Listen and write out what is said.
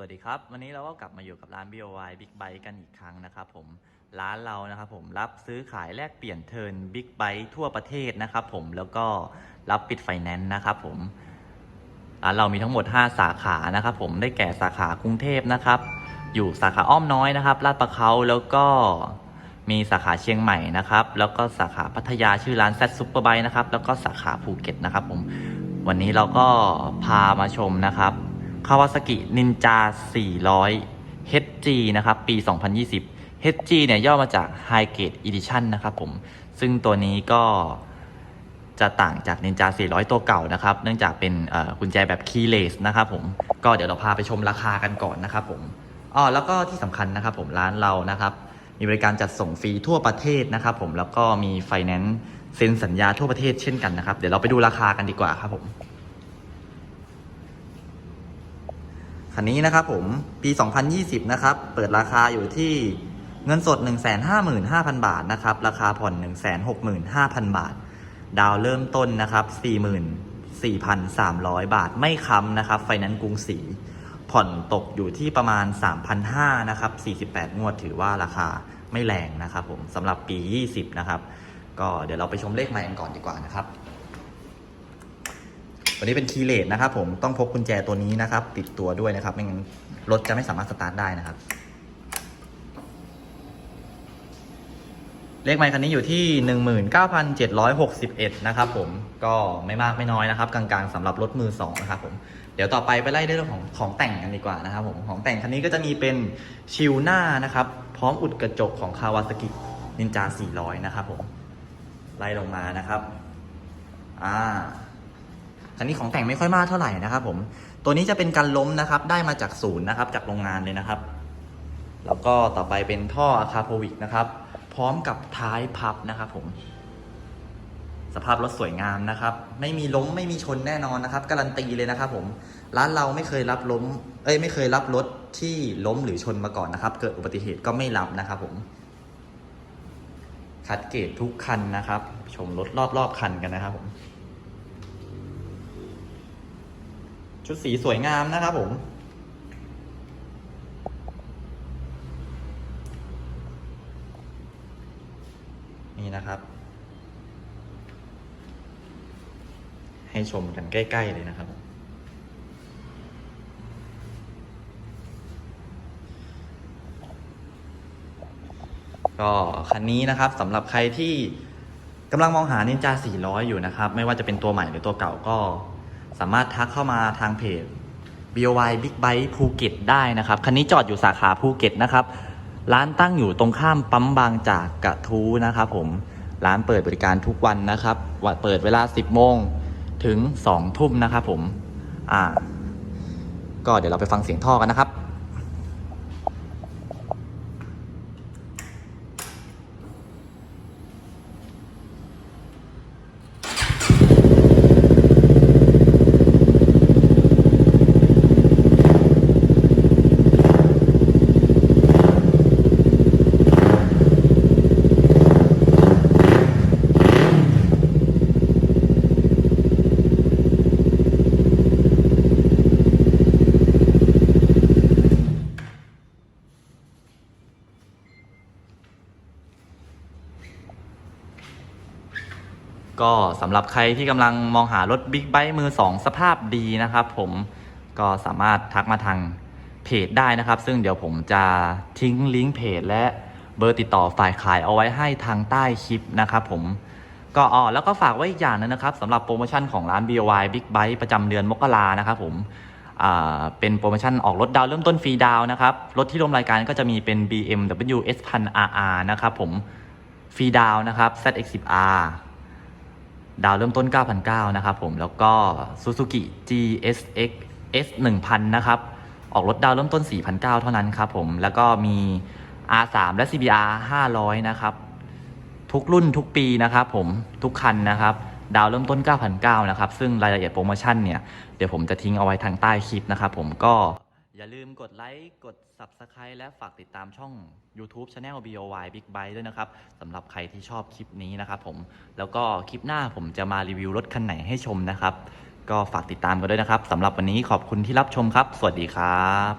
สวัสดีครับ วันนี้เราก็กลับมาอยู่กับร้าน BOY Big Bike กันอีกครั้งนะครับผมร้านเรานะครับผมรับซื้อขายแลกเปลี่ยนเทิร์น Big Bike ทั่วประเทศนะครับผมแล้วก็รับปิดไฟแนนซ์นะครับผมร้านเรามีทั้งหมด 5 สาขานะครับผมได้แก่สาขากรุงเทพนะครับ อยู่สาขาอ้อมน้อยนะครับลาดประเขาแล้วก็มีสาขาเชียงใหม่นะครับ แล้วก็สาขาพัทยาชื่อร้านแซดซุปเปอร์ไบนะครับแล้วก็สาขาภูเก็ตนะครับผมวันนี้เราก็พามาชมนะครับ คาวาซากินินจา 400 HG นะครับ ปี 2020 HG เนี่ยย่อมาจาก High Grade Edition นะครับผม ซึ่งตัวนี้ก็จะต่างจากนินจา 400 ตัวเก่านะครับ เนื่องจากเป็นกุญแจแบบ keyless นะครับผม ก็เดี๋ยวเราพาไปชมราคากันก่อนนะครับผมอ๋อแล้วก็ที่สำคัญนะครับผมร้านเรานะครับ มีบริการจัดส่งฟรีทั่วประเทศนะครับผม แล้วก็มีไฟแนนซ์เซ็นสัญญาทั่วประเทศเช่นกันนะครับ เดี๋ยวเราไปดูราคากันดีกว่าครับผม คันนี้นะครับผมปี 2020 นะครับ เปิดราคาอยู่ที่เงินสด 155,000 บาทนะครับ ราคาผ่อน 165,000 บาท ดาวเริ่มต้นนะครับ 44,300 บาทไม่ค้ำนะครับ ไฟนนซ์กรุงศรีผ่อนตกอยู่ที่ประมาณ 3,500นะครับ 48 งวดถือว่าราคาไม่แรงนะครับผมสำหรับปี 20 นะครับ ก็เดี๋ยวเราไปชมเลขใหม่กันก่อนดีกว่านะครับ วันนี้เป็นคีย์เลสนะครับผมต้องพกกุญแจตัวนี้นะครับ ติดตัวด้วยนะครับ ไม่งั้นรถจะไม่สามารถสตาร์ทได้นะครับ เลขไมค์คันนี้อยู่ที่ 19,761 นะครับผมก็ไม่มากไม่น้อยนะครับ กลางๆสำหรับรถมือสองนะครับผมเดี๋ยวต่อไปไปไล่เรื่องของของแต่งกันดีกว่านะครับผมของแต่งคันนี้ก็จะมีเป็นชิลหน้านะครับ พร้อมอุดกระจกของคาวาซากินินจา400 นะครับผมไล่ลงมานะครับ อ่า คันนี้ของแต่งไม่ค่อยมากเท่าไหร่นะครับผม ตัวนี้จะเป็นการล้มนะครับ ได้มาจากศูนย์นะครับ จากโรงงานเลยนะครับ แล้วก็ต่อไปเป็นท่ออะคาโพวิกนะครับ พร้อมกับท้ายพับนะครับผม สภาพรถสวยงามนะครับ ไม่มีล้มไม่มีชนแน่นอนนะครับ การันตีเลยนะครับ ผม ร้านเราไม่เคยรับล้ม เอ้ยไม่เคยรับรถที่ล้มหรือชนมาก่อนนะครับ เกิดอุบัติเหตุก็ไม่รับนะครับผมคัดเกรดทุกคันนะครับ ชมรถรอบๆคันกันนะครับผม ชุดสีสวยงามนะครับผม นี่นะครับ ให้ชมกันใกล้ ๆ เลยนะครับ ก็คันนี้นะครับสำหรับใครที่กำลังมองหา Ninja 400 อยู่นะครับ ไม่ว่าจะเป็นตัวใหม่หรือตัวเก่าก็ สามารถทักเข้ามาทางเพจ BOY Big Bike ภูเก็ตได้นะครับ คันนี้จอดอยู่สาขาภูเก็ตนะครับ ร้านตั้งอยู่ตรงข้ามปั๊มบางจากกระทูนะครับผม ร้านเปิดบริการทุกวันนะครับวัดเปิดเวลา 10 โมงถึง 2 ทุ่มนะครับผม อ่า ก็เดี๋ยวเราไปฟังเสียงท่อกันนะครับ ก็สำหรับใครที่กำลังมองหารถบิ๊กไบค์มือ 2 สภาพดีนะครับผมก็สามารถทักมาทางเพจได้นะครับ ซึ่งเดี๋ยวผมจะทิ้งลิงก์เพจและเบอร์ติดต่อฝ่ายขายเอาไว้ให้ทางใต้คลิปนะครับผมก็อ๋อแล้วก็ฝากไว้อีกอย่างนึงนะครับสำหรับโปรโมชั่นของร้าน BOY Big Bike ประจำเดือนมกรานะครับผมเป็นโปรโมชั่นออกรถดาวเริ่มต้นฟรีดาวนะครับ รถที่ร่วมรายการก็จะมีเป็น BMW S 1 0 0 RR นะครับผมฟรีดาวน์นะครับ ZX10R ดาวเริ่มต้น 9,900 นะครับผม แล้วก็ Suzuki GSX S 1000 นะครับ ออกรถดาวเริ่มต้น 4,900 เท่านั้นครับผม แล้วก็มี R3 และ CBR 500 นะครับ ทุกรุ่นทุกปีนะครับผม ทุกคันนะครับ ดาวเริ่มต้น 9,900 นะครับ ซึ่งรายละเอียดโปรโมชั่นเนี่ย เดี๋ยวผมจะทิ้งเอาไว้ทางใต้คลิปนะครับผม ก็ อย่าลืมกดไลค์กด Subscribe และฝากติดตามช่อง YouTube Channel BOY Big Bike ด้วยนะครับสำหรับใครที่ชอบคลิปนี้นะครับผม แล้วก็คลิปหน้าผมจะมารีวิวรถคันไหนให้ชมนะครับ ก็ฝากติดตามกันด้วยนะครับสำหรับวันนี้ขอบคุณที่รับชมครับ สวัสดีครับ